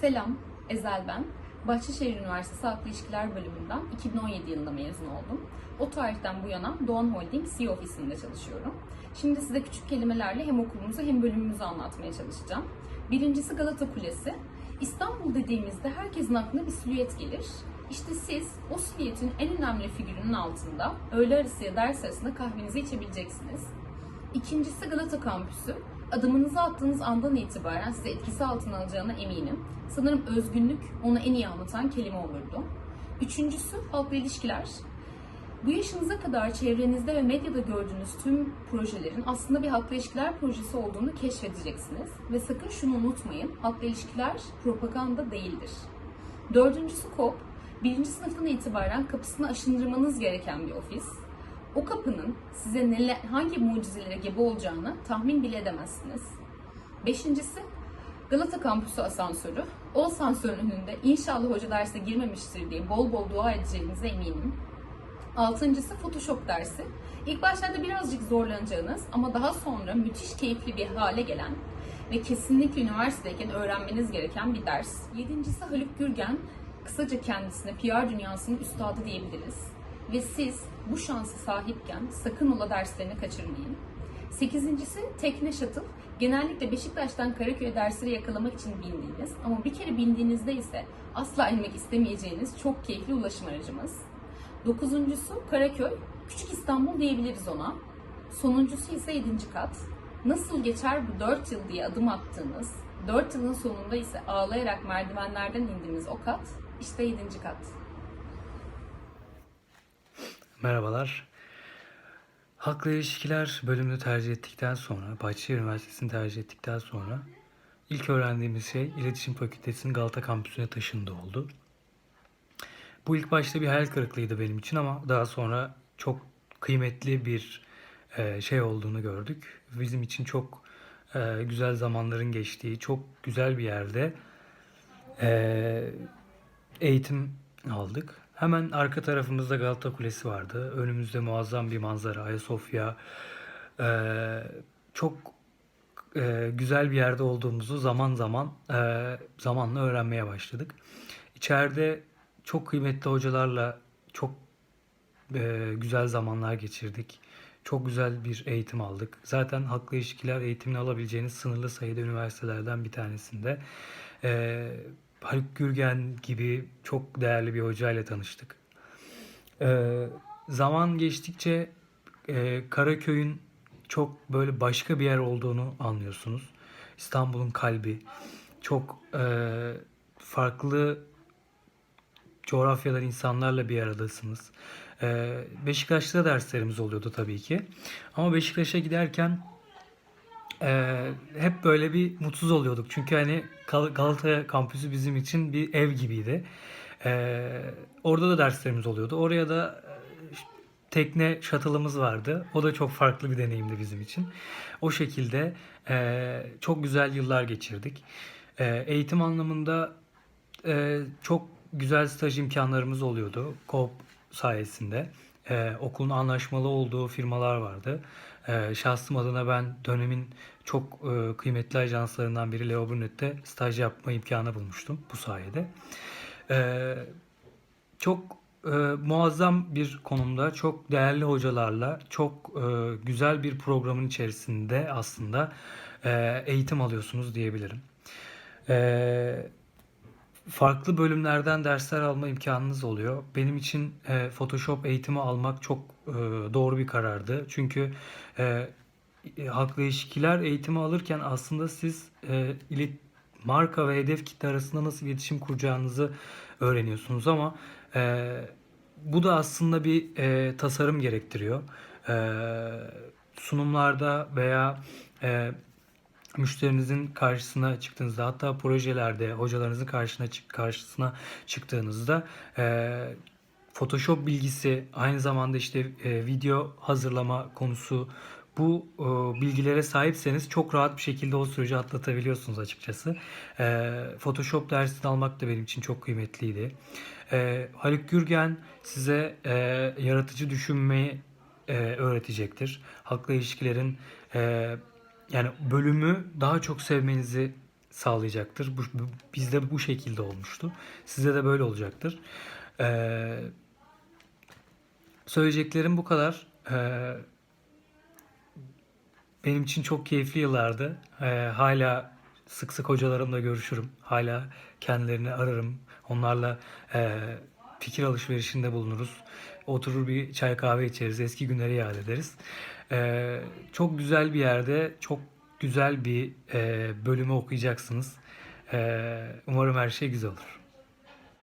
Selam, Ezel ben. Bahçeşehir Üniversitesi Halkla İlişkiler bölümünden 2017 yılında mezun oldum. O tarihten bu yana Doğan Holding CEO ofisinde çalışıyorum. Şimdi size küçük kelimelerle hem okulumuzu hem bölümümüzü anlatmaya çalışacağım. Birincisi Galata Kulesi. İstanbul dediğimizde herkesin aklına bir silüet gelir. İşte siz o silüetin en önemli figürünün altında öğle arası ya ders arasında kahvenizi içebileceksiniz. İkincisi Galata Kampüsü. Adımınızı attığınız andan itibaren size etkisi altına alacağına eminim. Sanırım özgünlük onu en iyi anlatan kelime olurdu. Üçüncüsü halkla ilişkiler. Bu yaşınıza kadar çevrenizde ve medyada gördüğünüz tüm projelerin aslında bir halkla ilişkiler projesi olduğunu keşfedeceksiniz. Ve sakın şunu unutmayın, halkla ilişkiler propaganda değildir. Dördüncüsü KOP. Birinci sınıftan itibaren kapısını aşındırmanız gereken bir ofis. O kapının size neler, hangi mucizelere gebe olacağını tahmin bile edemezsiniz. Beşincisi Galata Kampüsü asansörü. O asansörün önünde inşallah hoca derse girmemiştir diye bol bol dua edeceğinize eminim. Altıncısı Photoshop dersi. İlk başlarda birazcık zorlanacağınız ama daha sonra müthiş keyifli bir hale gelen ve kesinlikle üniversitedeyken öğrenmeniz gereken bir ders. Yedincisi Haluk Gürgen. Kısaca kendisine PR dünyasının üstadı diyebiliriz. Ve siz bu şansı sahipken sakın ola derslerini kaçırmayın. Sekizincisi tekne shuttle. Genellikle Beşiktaş'tan Karaköy'e dersleri yakalamak için bindiğiniz ama bir kere bindiğinizde ise asla inmek istemeyeceğiniz çok keyifli ulaşım aracımız. Dokuzuncusu Karaköy. Küçük İstanbul diyebiliriz ona. Sonuncusu ise yedinci kat. Nasıl geçer bu dört yıl diye adım attığınız, dört yılın sonunda ise ağlayarak merdivenlerden indiğiniz o kat, işte yedinci kat. Merhabalar. Halkla ilişkiler bölümünü tercih ettikten sonra, Bahçeşehir Üniversitesi'ni tercih ettikten sonra ilk öğrendiğimiz şey İletişim Fakültesi'nin Galata Kampüsü'ne taşındı oldu. Bu ilk başta bir hayal kırıklığıydı benim için ama daha sonra çok kıymetli bir e, şey olduğunu gördük. Bizim için çok e, güzel zamanların geçtiği, çok güzel bir yerde e, eğitim aldık. Hemen arka tarafımızda Galata Kulesi vardı. Önümüzde muazzam bir manzara, Ayasofya. Ee, çok e, güzel bir yerde olduğumuzu zaman zaman e, zamanla öğrenmeye başladık. İçeride çok kıymetli hocalarla çok e, güzel zamanlar geçirdik. Çok güzel bir eğitim aldık. Zaten halkla ilişkiler eğitimini alabileceğiniz sınırlı sayıda üniversitelerden bir tanesinde. E, Haluk Gürgen gibi çok değerli bir hocayla tanıştık. E, zaman geçtikçe e, Karaköy'ün çok böyle başka bir yer olduğunu anlıyorsunuz. İstanbul'un kalbi. Çok e, farklı coğrafyadan insanlarla bir aradasınız. Ee, Beşiktaş'ta derslerimiz oluyordu tabii ki. Ama Beşiktaş'a giderken e, hep böyle bir mutsuz oluyorduk. Çünkü hani Gal- Galata kampüsü bizim için bir ev gibiydi. Ee, orada da derslerimiz oluyordu. Oraya da e, tekne shuttle'ımız vardı. O da çok farklı bir deneyimdi bizim için. O şekilde e, çok güzel yıllar geçirdik. E, eğitim anlamında e, çok güzel staj imkanlarımız oluyordu. KOP sayesinde. E, okulun anlaşmalı olduğu firmalar vardı. E, şahsım adına ben dönemin çok e, kıymetli ajanslarından biri Leo Brunet'te staj yapma imkanı bulmuştum bu sayede. E, çok e, muazzam bir konumda, çok değerli hocalarla, çok e, güzel bir programın içerisinde aslında e, eğitim alıyorsunuz diyebilirim. E, farklı bölümlerden dersler alma imkanınız oluyor. Benim için e, Photoshop eğitimi almak çok e, doğru bir karardı. Çünkü e, e, halkla ilişkiler eğitimi alırken aslında siz e, ilet marka ve hedef kitle arasında nasıl iletişim kuracağınızı öğreniyorsunuz ama e, bu da aslında bir e, tasarım gerektiriyor. E, sunumlarda veya e, müşterinizin karşısına çıktığınızda hatta projelerde hocalarınızın karşısına çık karşısına çıktığınızda e, Photoshop bilgisi aynı zamanda işte e, video hazırlama konusu bu e, bilgilere sahipseniz çok rahat bir şekilde o süreci atlatabiliyorsunuz açıkçası. E, Photoshop dersini almak da benim için çok kıymetliydi. E, Haluk Gürgen size e, yaratıcı düşünmeyi e, öğretecektir. Halkla ilişkilerin e, yani bölümü daha çok sevmenizi sağlayacaktır. Bu, bu- bizde bu şekilde olmuştu. Size de böyle olacaktır. Ee, söyleyeceklerim bu kadar. Ee, benim için çok keyifli yıllardı. Ee, hala sık sık hocalarımla görüşürüm. Hala kendilerini ararım. Onlarla e, fikir alışverişinde bulunuruz. Oturur bir çay kahve içeriz. Eski günleri yad ederiz. Ee, çok güzel bir yerde, çok güzel bir e, bölümü okuyacaksınız. Ee, umarım her şey güzel olur.